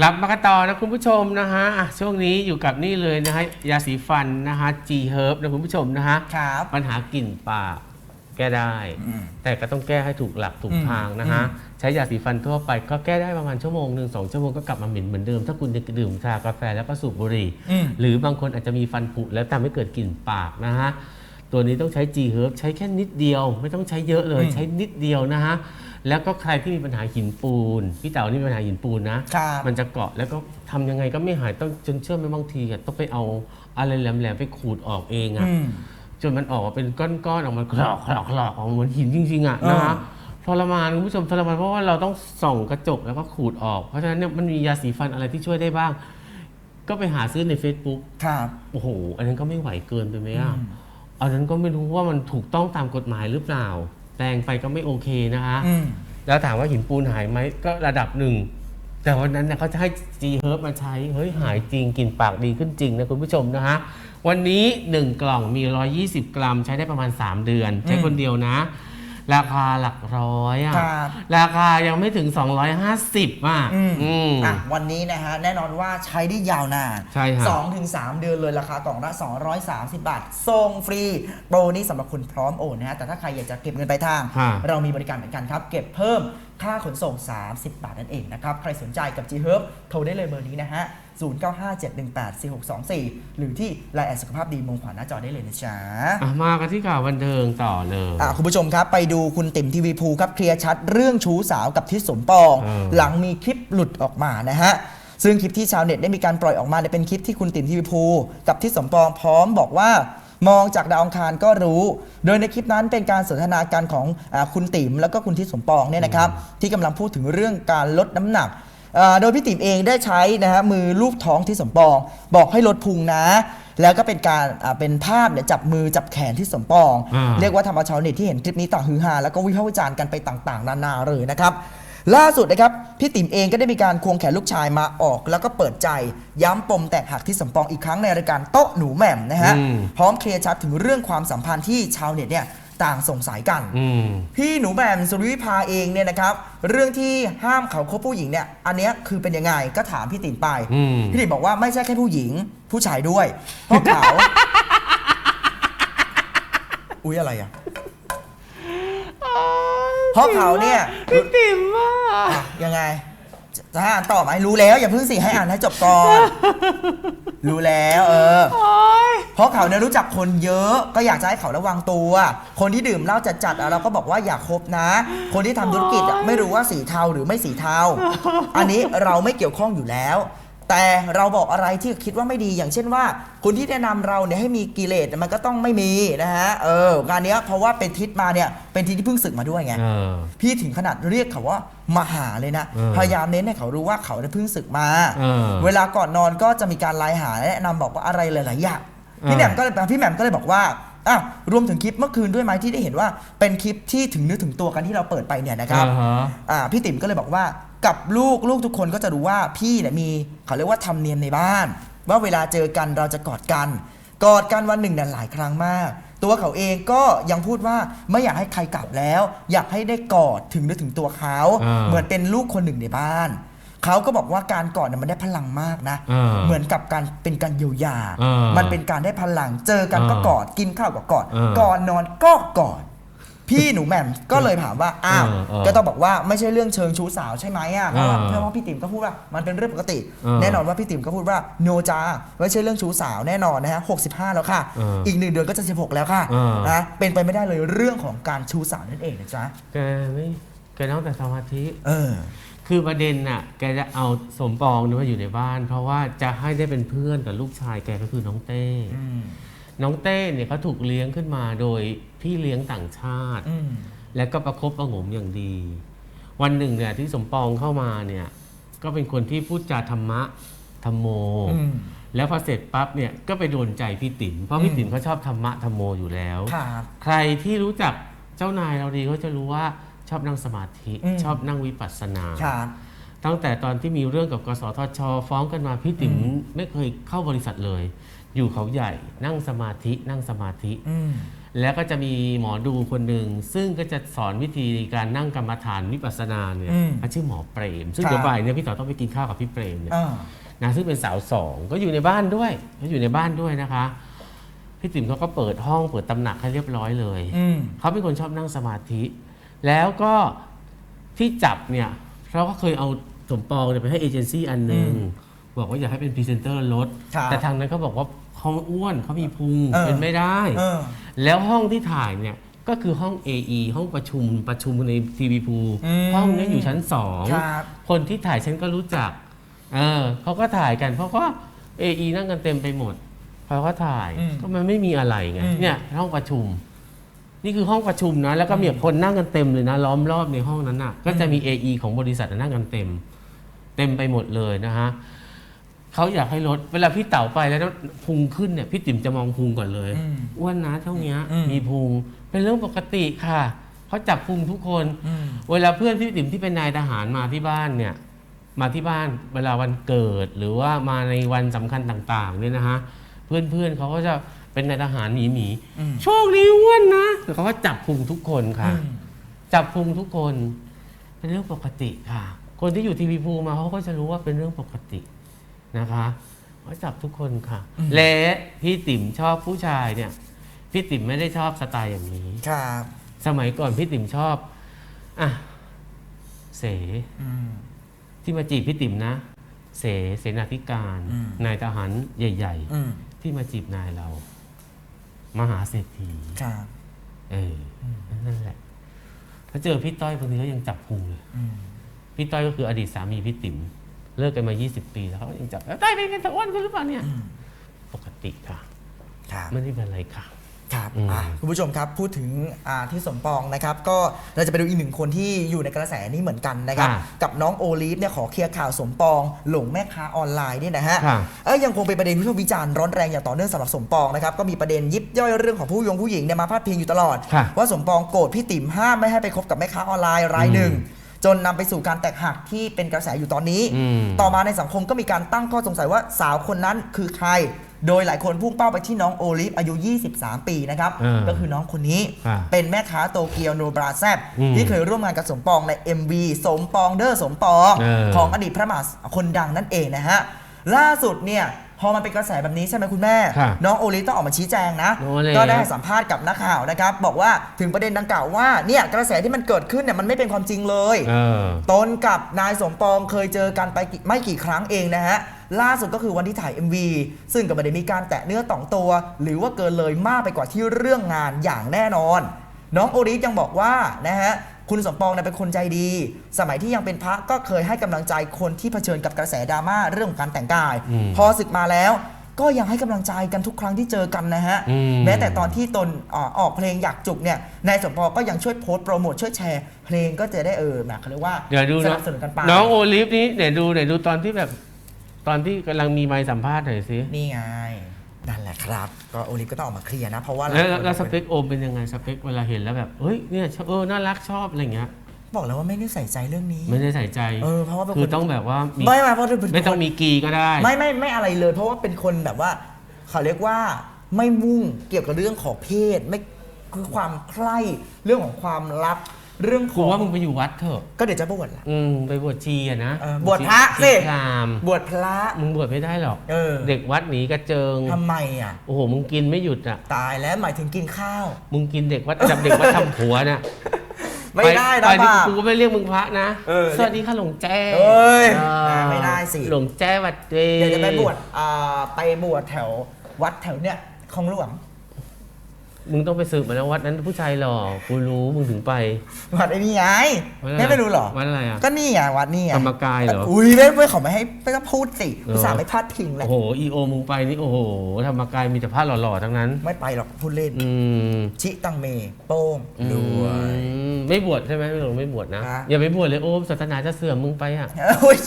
กลับมากันต่อนะคุณผู้ชมนะฮะอะช่วงนี้อยู่กับนี่เลยนะฮะยาสีฟันนะฮะ G Herb นะคุณผู้ชมนะฮะครับ ปัญหากลิ่นปากแก้ได้ อืม แต่ก็ต้องแก้ให้ถูกหลักถูกอืมทางนะฮะ ใช้ยาสีฟันทั่วไปก็แก้ได้ประมาณชั่วโมงหนึ่งสองชั่วโมงก็กลับมาเหม็นเหมือนเดิม ถ้าคุณดื่มชากาแฟแล้วก็สูบบุหรี่ อืม หรือบางคนอาจจะมีฟันผุแล้วทำให้เกิดกลิ่นปากนะฮะ ตัวนี้ต้องใช้ G Herb ใช้แค่นิดเดียว ไม่ต้องใช้เยอะเลยอืมใช้นิดเดียวนะฮะ แล้วก็ใครที่มีปัญหาหินปูนพี่เต๋านี่มีปัญหาหินปูนนะ ครับมันจะเกาะแล้วก็ทำยังไงก็ไม่หายต้องจนเชื่อไหมบางทีอะต้องไปเอาอะไรแหลมๆไปขูดออกเองอะ อืม จนมันออกมาเป็นก้อนๆออกมาคลอกคลอกคลอกออกมาเหมือนหินจริงๆอะเออนะฮะทรมานคุณผู้ชมทรมานเพราะว่าเราต้องส่องกระจกแล้วก็ขูดออกเพราะฉะนั้นเนี่ยมันมียาสีฟันอะไรที่ช่วยได้บ้าง ก็ไปหาซื้อใน Facebook ครับ โอ้โห อันนั้นก็ไม่ไหวเกินไปไหมอะอืมอันนั้นก็ไม่รู้ว่ามันถูกต้องตามกฎหมายหรือเปล่า แปลงไปก็ไม่โอเคนะคะ อืม แล้วถามว่าหินปูนหายไหมก็ระดับหนึ่ง แต่วันนั้นเนี่ยเขาจะให้ G Herb มาใช้ เฮ้ยหายจริงกลิ่นปากดีขึ้นจริงนะคุณผู้ชมนะฮะ วันนี้ 1 กล่องมี 120 กรัม ใช้ได้ประมาณ 3 เดือน ใช้คนเดียวนะ ราคาหลักร้อยอะครับราคายังไม่ถึง 250อะอืม อืม อะวันนี้นะฮะแน่นอนว่าใช้ได้ยาวนานใช่ครับสองถึงสามเดือนเลยราคากล่องละ 230 บาทส่งฟรี โปรนี้สำหรับคนพร้อมโอนนะฮะแต่ถ้าใครอยากจะเก็บเงินปลายทาง ฮะ เรามีบริการเหมือนกันครับ เก็บเพิ่ม ค่าขนส่ง 30 บาทนั่นเองนะครับ ใครสนใจกับ G Herb โทรได้เลยเบอร์นี้นะฮะ 0957184624 หรือที่ไลน์แอดสุขภาพดีมงขวัญหน้าจอได้เลยนะจ๊ะอะมากันที่ข่าวบันเทิงต่อเลยอะคุณผู้ชมครับ ไปดูคุณติ๋มทีวีภูครับเคลียร์ชัดเรื่องชู้สาวกับทิศสมปองเออหลังมีคลิปหลุดออกมานะฮะซึ่งคลิปที่ชาวเน็ตได้มีการปล่อยออกมาเนี่ยเป็นคลิปที่คุณติ๋มทีวีภูกับทิศสมปองพร้อมบอกว่า มองจากดาวอังคารก็รู้ โดยในคลิปนั้นเป็นการสนทนาการของอาคุณติ๋มแล้วก็คุณทิศสมปองเนี่ยนะครับที่กำลังพูดถึงเรื่องการลดน้ำหนักอ่าโดยพี่ติ๋มเองได้ใช้นะฮะมือลูบท้องทิศสมปอง บอกให้ลดพุงนะ แล้วก็เป็นการอ่าเป็นภาพเนี่ยจับมือจับแขนที่สมปอง อ่า เรียกว่าทำเอาชาวเน็ตที่เห็นคลิปนี้ต่างฮือฮาแล้วก็วิพากษ์วิจารณ์กันไปต่างๆ นานาเลยนะครับ ล่าสุดนะครับพี่ติ๋มเองก็ได้มีการควงแขนลูกชายมาออก แล้วก็เปิดใจย้ำปมแตกหักที่สมปองอีกครั้งในรายการโต๊ะหนูแหม่มนะฮะอืม พร้อมเคลียร์ชัดถึงเรื่องความสัมพันธ์ที่ชาวเน็ตเนี่ยต่างสงสัยกัน อืม พี่หนูแหม่มสุริวิภาเองเนี่ยนะครับ เรื่องที่ห้ามเขาคบผู้หญิงเนี่ย อันเนี้ยคือเป็นยังไงก็ถามพี่ติ๋มไป อืม พี่ติ๋มบอกว่าไม่ใช่แค่ผู้หญิง ผู้ชายด้วย เพราะเขา อุ๊ยอะไรอะเพราะเขาเนี่ย พี่ติ๋มอะอะ ยังไงจะจะให้อ่านต่อไหมรู้แล้ว อย่าเพิ่งสิให้อ่านให้จบก่อน รู้แล้วเออเพราะเขาเนี่ยรู้จักคนเยอะก็อยากจะให้เขาระวังตัว คนที่ดื่มเหล้าจัดๆอะเราก็บอกว่าอย่าคบนะ คนที่ทำธุรกิจอะไม่รู้ว่าสีเทาหรือไม่สีเทา อันนี้เราไม่เกี่ยวข้องอยู่แล้ว แต่เราบอกอะไรที่คิดว่าไม่ดีอย่างเช่นว่า คนที่แนะนำเราเนี่ยให้มีกิเลสมันก็ต้องไม่มีนะฮะเอองานเนี้ยเพราะว่าเป็นทิศมาเนี่ยเป็นทิศที่เพิ่งศึกมาด้วยไงเออพี่ถึงขนาดเรียกเขาว่ามาหาเลยนะเออพยายามเน้นให้เขารู้ว่าเขาได้เพิ่งศึกมาเออเวลาก่อนนอนก็จะมีการไลน์หาแนะนำบอกว่าอะไรหลายๆอย่างเออพี่แหม่มก็เลยพี่แหม่มก็เลยบอกว่าอะรวมถึงคลิปเมื่อคืนด้วยไหมที่ได้เห็นว่าเป็นคลิปที่ถึงนึกถึงตัวกันที่เราเปิดไปเนี่ยนะครับอ่าฮะอ่าพี่ติ๋มก็เลยบอกว่า กับลูกลูกทุกคนก็จะรู้ว่าพี่เนี่ยมีเขาเรียกว่าธรรมเนียมในบ้าน ว่าเวลาเจอกันเราจะกอดกัน กอดกันวันหนึ่งเนี่ยหลายครั้งมาก ตัวเขาเองก็ยังพูดว่าไม่อยากให้ใครกลับแล้ว อยากให้ได้กอดถึงนึกถึงตัวเขาอ่า เหมือนเป็นลูกคนหนึ่งในบ้าน เขาก็บอกว่าการกอดเนี่ยมันได้พลังมากนะ อ่าเหมือนกับการเป็นการเยียวยา อ่ามัมันเป็นการได้พลัง เจอกันก็อ่ากอดกินข้าวก็กอดอ่าก่อนนอนก็กอด พี่หนูแหม่มก็เลยถามว่าอ้าวอ่าอ่าก็ต้องบอกว่าไม่ใช่เรื่องเชิงชู้สาวใช่ไหมอะเพราะว่าอ่าเพราะว่าพี่ติ๋มก็พูดว่ามันเป็นเรื่องปกติอ่าแน่นอนว่าพี่ติ๋มก็พูดว่าโนจาไม่ใช่เรื่องชู้สาวแน่นอนนะฮะ65 แล้วค่ะอ่าอีกหนึ่งเดือนก็จะ16แล้วค่ะอ่านนะเป็นไปไม่ได้เลยเรื่องของการชู้สาวนั่นเองนะจ๊ะแกไม่แกต้องแต่สมาธิ เออ คือประเด็นน่ะ แกจะเอาสมปองเนี่ยมาอยู่ในบ้าน เพราะว่าจะให้ได้เป็นเพื่อนกับลูกชายแกก็คือน้องเต้ อืม น้องเต้เนี่ยเขาถูกเลี้ยงขึ้นมาโดยพี่เลี้ยงต่างชาติ อืมและก็ประคบประหงมอย่างดี วันหนึ่งเนี่ยที่สมปองเข้ามาเนี่ยก็เป็นคนที่พูดจาธรรมะธรรมโม อืม แล้วพอเสร็จปั๊บเนี่ยก็ไปโดนใจพี่ติ๋มเพราะพี่ติ๋มเขาชอบธรรมะธรรมโมอยู่แล้ว ครับ ใครที่รู้จักเจ้านายเราดีเขาจะรู้ว่าชอบนั่งสมาธิ อืม ชอบนั่งวิปัสสนา ครับ ตั้งแต่ตอนที่มีเรื่องกับกสทช ฟ้องกันมาพี่ติ๋มไม่เคยเข้าบริษัทเลย อยู่เขาใหญ่ นั่งสมาธินั่งสมาธิ อืม แล้วก็จะมีหมอดูคนหนึ่ง ซึ่งก็จะสอนวิธีการนั่งกรรมฐานวิปัสสนาเนี่ยอืมเขาชื่อหมอเปรม ซึ่งครับ เดี๋ยวบ่ายเนี่ยพี่ต่อต้องไปกินข้าวกับพี่เปรมเนี่ยอ่านะซึ่งเป็นสาวสองก็อยู่ในบ้านด้วยก็อยู่ในบ้านด้วยนะคะ พี่ติ๋มเขาก็เปิดห้องเปิดตำหนักให้เรียบร้อยเลย อืม เขาเป็นคนชอบนั่งสมาธิ แล้วก็ที่จับเนี่ยเราก็เคยเอาสมปองเนี่ยไปให้เอเจนซี่อันหนึ่งอืม บอกว่าอยากให้เป็นพรีเซนเตอร์รถ ครับแต่ทางนั้นเขาบอกว่าเขาอ้วนเขามีพุงเออ เป็นไม่ได้ เออ แล้วห้องที่ถ่ายเนี่ยก็คือห้อง AE ห้องประชุมประชุมในทีวีพูอืมห้องนี้อยู่ชั้นสองครับคนที่ถ่ายฉันก็รู้จักเออเขาก็ถ่ายกัน เพราะว่า AE นั่งกันเต็มไปหมดพอเขาถ่ายอืมก็มันไม่มีอะไรไงอืม เนี่ยห้องประชุม นี่คือห้องประชุมนะ แล้วก็มีคนนั่งกันเต็มเลยนะ ล้อมรอบในห้องนั้นน่ะ ก็จะมี AE ของบริษัทนั่งกันเต็ม เต็มไปหมดเลยนะฮะ เขาอยากให้ลดเวลาพี่เต๋าไปแล้วพุงขึ้นเนี่ยพี่ติ๋มจะมองพุงก่อนเลยอืมอ้วนนะเท่านี้อืม มีพุงเป็นเรื่องปกติค่ะเขาจับพุงทุกคน อืม เวลาเพื่อนพี่ติ๋มที่เป็นนายทหารมาที่บ้านเนี่ย มาที่บ้านเวลาวันเกิดหรือว่ามาในวันสำคัญต่างๆเนี่ยนะฮะเพื่อนๆเขาก็จะเป็นนายทหารหนีหนีอืม โชคดีอ้วนนะแต่เขาก็จับพุงทุกคนค่ะ อืม จับพุงทุกคน เป็นเรื่องปกติค่ะ คนที่อยู่ทีวีพูมาเขาก็จะรู้ว่าเป็นเรื่องปกติ นะคะเขาจับทุกคนค่ะ และพี่ติ๋มชอบผู้ชายเนี่ย พี่ติ๋มไม่ได้ชอบสไตล์อย่างนี้ ครับ สมัยก่อนพี่ติ๋มชอบอะเสอืม ที่มาจีบพี่ติ๋มนะ เสเสนาธิการอืม นายทหารใหญ่ อืมๆ ที่มาจีบนายเรา มหาเศรษฐี ครับ เอออนั่นแหละถ้าเจอพี่ต้อยบางทีเขายังจับพุงเลย อืม พี่ต้อยก็คืออดีตสามีพี่ติ๋ม เลิกกันมา 20 ปีแล้วเขายังจับแล้วต้อยเป็นกันตะอ้วนกันหรือเปล่าเนี่ยอืมปกติค่ะ ครับไม่ได้เป็นอะไรค่ะ ครับอืม อะคุณผู้ชมครับพูดถึงอ่าที่สมปองนะครับ ก็เราจะไปดูอีกหนึ่งคนที่อยู่ในกระแสนี้เหมือนกันนะครับ ค่ะกับน้องโอลีฟเนี่ยขอเคลียร์ข่าวสมปอง หลงแม่ค้าออนไลน์เนี่ยนะฮะ ค่ะ เอ้ยยังคงเป็นประเด็นวิพากษ์วิจารณ์ร้อนแรงอย่างต่อเนื่องสำหรับสมปองนะครับก็มีประเด็นยิบย่อยเรื่องของผู้ยงผู้หญิงเนี่ยมาพาดพิงอยู่ตลอด ค่ะว่าสมปองโกรธพี่ติ๋มห้ามไม่ให้ไปคบกับแม่ค้าออนไลน์รายหนึ่ง จนนำไปสู่การแตกหักที่เป็นกระแสอยู่ตอนนี้ อืม ต่อมาในสังคมก็มีการตั้งข้อสงสัยว่าสาวคนนั้นคือใคร โดยหลายคนพุ่งเป้าไปที่น้องโอลิฟอายุ 23 ปีนะครับอ่าก็คือน้องคนนี้ค่ะเป็นแม่ค้าโตเกียวโนบราแซบอืมที่เคยร่วมงานกับสมปองใน MV สมปองเดอร์สมปอง เออ ของอดีตพระมหาคนดังนั่นเองนะฮะ ล่าสุดเนี่ย พอมันเป็นกระแสแบบนี้ใช่ไหมคุณแม่ค่ะน้องโอลิฟต้องออกมาชี้แจงนะโอ้เลยก็ได้ให้สัมภาษณ์กับนักข่าวนะครับ บอกว่าถึงประเด็นดังกล่าวว่าเนี่ยกระแสที่มันเกิดขึ้นเนี่ยมันไม่เป็นความจริงเลย เออ ตนกับนายสมปองเคยเจอกันไปกี่ไม่กี่ครั้งเองนะฮะ ล่าสุดก็คือวันที่ถ่าย MV ซึ่งก็ไม่ได้มีการแตะเนื้อต่องตัว หรือว่าเกินเลยมากไปกว่าที่เรื่องงานอย่างแน่นอน น้องโอริฟยังบอกว่านะฮะ คุณสมปองเนี่ยเป็นคนใจดี สมัยที่ยังเป็นพระก็เคยให้กำลังใจคนที่เผชิญกับกระแสดราม่าเรื่องของการแต่งกาย อืมพอศึกมาแล้ว ก็ยังให้กำลังใจกันทุกครั้งที่เจอกันนะฮะ อืม แม้แต่ตอนที่ตนอ่าออกเพลงอยากจุกเนี่ยนายสมปองก็ยังช่วยโพสต์โปรโมทช่วยแชร์ เพลงก็จะได้เออแบบเขาเรียกว่าเดี๋ยวดูสนะนับสนุนกันไปน้องโอลิฟนี่เดี๋ยวดูเดี๋ยวดูตอนที่แบบ ตอนที่กำลังมีไมค์สัมภาษณ์หน่อยสิ นี่ไงนั่นแหละ ครับ ก็โอลิฟก็ต้องออกมาเคลียร์นะ เพราะว่าแล้วหายคนแล้วสเปคโอมเป็นยังไงสเปคเวลาเห็นแล้วแบบเฮ้ยเนี่ยเออน่ารักชอบอะไรเงี้ยบอกแล้วว่าไม่ได้ใส่ใจเรื่องนี้ ไม่ได้ใส่ใจเออเพราะว่าเป็นคือคนต้องแบบว่ามีไม่ไม่เพราะเป็นคนไม่ต้องมีกีก็ได้ ไม่ไม่ไม่อะไรเลย เพราะว่าเป็นคนแบบว่าเขาเรียกว่าไม่มุ่งเกี่ยวกับเรื่องของเพศไม่คือความใคร่เรื่องของความรัก เรื่องขกูองว่ามึงไปอยู่วัดเถอะก็เดี๋ยวจะบวชละ อืมไปบวชชีอะนะเออบวชพระสิชีพรามบวชพระ มึงบวชไม่ได้หรอก เออ เด็กวัดหนีกระเจิง ทำไมอะ โอ้โห มึงกินไม่หยุดอะ ตายแล้วหมายถึงกินข้าว มึงกินเด็กวัดจับเด็กวัดทำผัวน่ะไม่ได้ไปนะไปนี่บาป กูก็ไม่เรียกมึงพระนะ เออสวัสดีค่ะหลวงแจ้เอ้ยออไม่ได้สิ หลวงแจ้วัดเวเดี๋ยวจะไปบวชอ่าไปบวชแถววัดแถวเนี้ยของหลวง มึงต้องไปสืบมาแล้ววัดนั้นผู้ชายหล่อกูรู้มึงถึงไป วัดไอ้นี่ไงวัดอะไม่ไม่รู้เหรอ วัดอะไรอะ ก็นี่ไงวัดนี่ไงธรรมกายเหรออุ้ยไม่ไม่ขอไม่ให้ไม่ต้องพูดสิเหรอภาษาห์ไม่พลาดพิงแหละโอ้โหอีโอมึงไปนี่โอ้โหธรรมกายมีแต่พระหล่อๆทั้งนั้น ไม่ไปหรอกพูดเล่น อืมชิตังเม โป้งด้วย อืมไม่บวชใช่ไหมไม่หลวงไม่บวชนะ ฮะ อย่าไปบวชเลยโอ้ศาสนาจะเสื่อมมึงไปอะเฮ้ย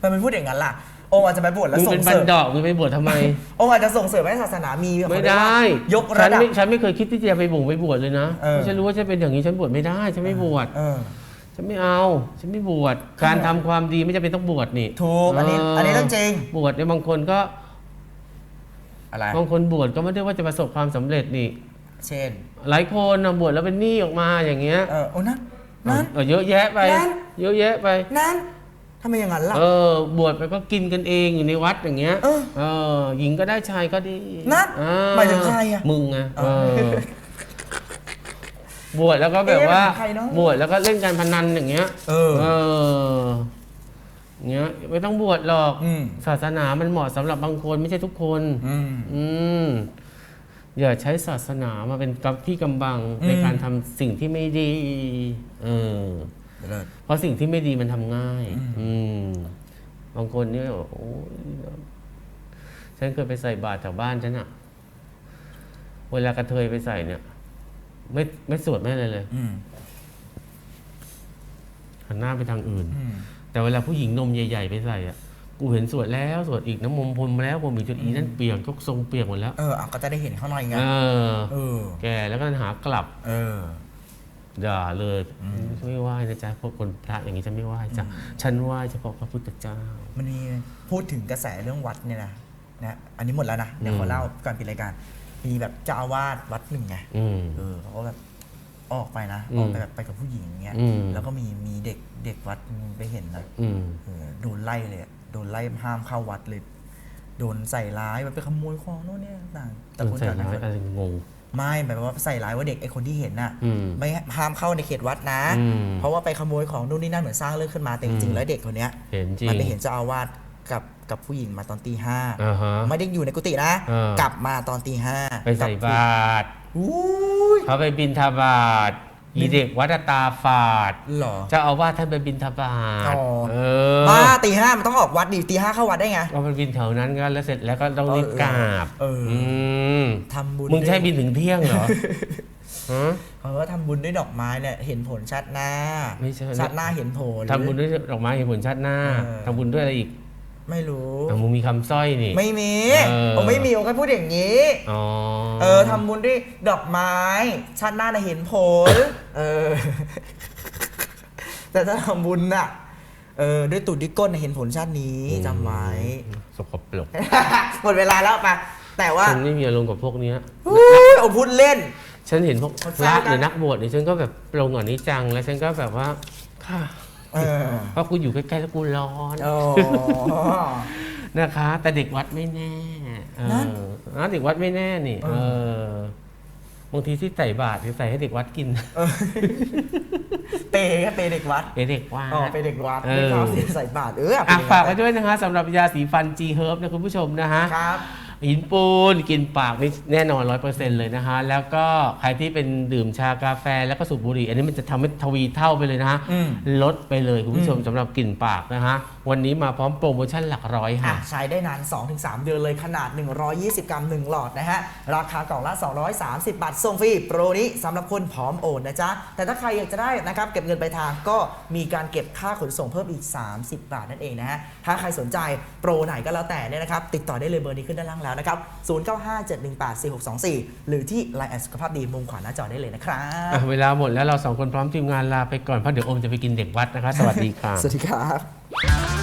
ทำไมพูดอย่างนั้นล่ะ โอมอาจจะไปบวชแล้วมึงส่เป็งนบัเสนริมดอกมึงไปบวชทำไมโอมอาจจะส่งเสริมให้ศาสนามีไม่ได้ยกฉัระนดับ ไม่ฉันไม่เคยคิดที่จะไปบ่งไปบวชเลยนะเออ เพราะฉันรู้ว่าฉันเป็นอย่างนี้ฉันบวชไม่ได้ฉันไม่บวชเออ ฉันไม่เอา ฉันไม่บวชการทำความดีไม่จำเป็นต้องบวชนี่ถูกอันนี้อันนี้เรื่องจริง บวชเนี่ยบางคนก็อะไร บางคนบวชก็ไม่ได้ว่าจะประสบความสำเร็จนี่ เช่น หลายคนนะบวชแล้วเป็นหนี้ออกมาอย่างเงี้ยเออโอ้นั่นนั่น เออเยอะแยะไป นั่น เยอะแยะไป นั่น ทำไมอย่างนั้นล่ะ เออบวชไปก็กินกันเองอยู่ในวัดอย่างเงี้ยเออเออ หญิงก็ได้ชายก็ดีนั่นอ่หมายถึงใครอะมึงไงเอเอออบวชแล้วก็แบบว่าเอ๊ะหมายถึงใครเนอะ บวชแล้วก็เล่นการพนันอย่างเงี้ย เออ เอออย่างเงี้ยไม่ต้องบวชหรอกอืม ศาสนามันเหมาะสำหรับบางคนไม่ใช่ทุกคน อืม อืมอย่าใช้ศาสนามาเป็นกับที่กำบังอืมในการทำสิ่งที่ไม่ดี เออ เลิศเพราะสิ่งที่ไม่ดีมันทำง่าย อืมอืมบางคนเนี่ยบอกโอ้ยฉันเคยไปใส่บาตรแถวบ้านฉันอะเวลากระเทยไปใส่เนี่ย ไม่ไม่สวดไม่อะไรเลยอืมหันหน้าไปทางอื่นอืมแต่เวลาผู้หญิงนมใหญ่ๆไปใส่อะกูเห็นสวดแล้วสวดอีกน้ำมนต์พรมแล้วผมอีกจนอีนั่นเปียกยกทรงเปียกหมดแล้ว เอออะก็จะได้เห็นข้างในไงเออเออแกแล้วก็หากลับ เออ ด่าเลยไม่ไหว้นะจ๊ะพวกคนพระอย่างนี้ฉันไม่ไหว้จ้ะฉันไหว้เฉพาะพระพุทธเจ้า มันมีพูดถึงกระแสเรื่องวัดเนี่ยนะนะอันนี้หมดแล้วนะเดี๋ยวขออืมเล่าก่อนปิดรายการ มีแบบเจ้าอาวาสวัดหนึ่งไงอืมเออเขาก็แบบออกไปนะอืมออกไปแบบไปกับผู้หญิงอย่างเงี้ยอืมแล้วก็มีมีเด็กเด็กวัดไปเห็นนะอืมเออโดนไล่เลยอะโดนไล่ห้ามเข้าวัดเลย โดนใส่ร้ายแบบไปขโมยของโน่นเนี่ยต่างแต่แต่คนใส่แถวนั้นร้ายอะไรงง ไม่หมายความว่าใส่ร้ายว่าเด็กไอ้คนที่เห็นน่ะอืม ไม่ห้ามเข้าในเขตวัดนะ อืม เพราะว่าไปขโมยของนู่นนี่นั่นเหมือนสร้างเรื่องขึ้นมาแต่จริงๆแล้วเด็กคนเนี้ย เห็นจริง มันไปเห็นเจ้าอาวาสกับกับผู้หญิงมาตอนตีห้าอ่าฮะไม่ได้อยู่ในกุฏินะเออกลับมาตอนตีห้าไปใส่บาตร อุ้ยเขาไปบินทบาท อีเด็กวัดตาฝาดเหรอเจ้าอาวาสท่านไปบินทบาทอ๋อเออบ้าตีห้ามันต้องออกวัดดิตีห้าเข้าวัดได้ไงก็มันบินแถวนั้นก็แล้วเสร็จแล้วก็ต้องรีบกราบเอออืมทำบุญมึงใช่ด้วยบินถึงเที่ยงเหรอฮะเพราะว่าทำบุญด้วยดอกไม้เนี่ยเห็นผลชัดหน้าไม่ใช่ชัดหน้าเห็นผลทำบุญด้วยดอกไม้เห็นผลชาติหน้าเออทำบุญด้วยอะไรอีก ไม่รู้อะมึงมีคำสร้อยนี่ ไม่มีเออ ผมไม่มีผมแค่พูดอย่างนี้ อ๋อเออทำบุญด้วยดอกไม้ ชาติหน้าน่ะเห็นผล เออ แต่ถ้าทำบุญน่ะ เออ ด้วยตุดด้วยก้นน่ะเห็นผลชาตินี้จำไว้ สกปรกหมดเวลาแล้วไปแต่ว่าฉันไม่มีอารมณ์กับพวกเนี้ย อุ๊ยเอาพูดเล่น ฉันเห็นพวกคนพสร้าระงกันหรือนักบวชเนี่ยฉันก็แบบลงก่อนนี้จัง แล้วฉันก็แบบว่าค่ะ เออเพราะกูอยู่ใกล้ๆแล้วกูร้อนโอ้ นะคะ แต่เด็กวัดไม่แน่เอนั่น อนะเด็กวัดไม่แน่นี่ เอเออบางทีที่ใส่บาตรที่ใส่ให้เด็กวัดกินเออเปย์ก็เปย์เด็กวัดเป็นเด็กวัดอ๋อเปย์เด็กวัดเออ ไม่เข้าใส่บาทเอออะฝากไว้ด้วยนะคะสำหรับยาสีฟัน G Herb นะคุณผู้ชมนะฮะ ครับ หินปูนกินปากนี่แน่นอน100%เลยนะฮะ แล้วก็ใครที่เป็นดื่มชากาแฟแล้วก็สูบบุหรี่ อันนี้มันจะทำให้ทวีเท่าไปเลยนะฮะ อืม ลดไปเลยคุณผู้ชมอืมสำหรับกลิ่นปากนะฮะ วันนี้มาพร้อมโปรโมชั่นหลักร้อยอะค่ะ ใช้ได้นาน 2-3 เดือนเลยขนาด 120 กรัม 1 หลอดนะฮะ ราคากล่องละ 230 บาทส่งฟรีโปรนี้สำหรับคนพร้อมโอนนะจ๊ะ แต่ถ้าใครอยากจะได้นะครับ เก็บเงินไปลายทางก็มีการเก็บค่าขนส่งเพิ่มอีก 30 บาทนั่นเองนะฮะ ถ้าใครสนใจโปรไหนก็แล้วแต่เนี่ยนะครับ ติดต่อได้เลยเบอร์นี้ขึ้นด้านล่างแล้วนะครับ 0957184624 หรือที่ Line แอดสุขภาพดีมุมขวาหน้าจอได้เลยนะครับ อะเวลาหมดแล้วเราสองคนพร้อมทีมงานลาไปก่อนเพราะเดี๋ยวโอมจะไปกินเด็กวัดนะคะ สวัสดีค่ะ สวัสดีครับ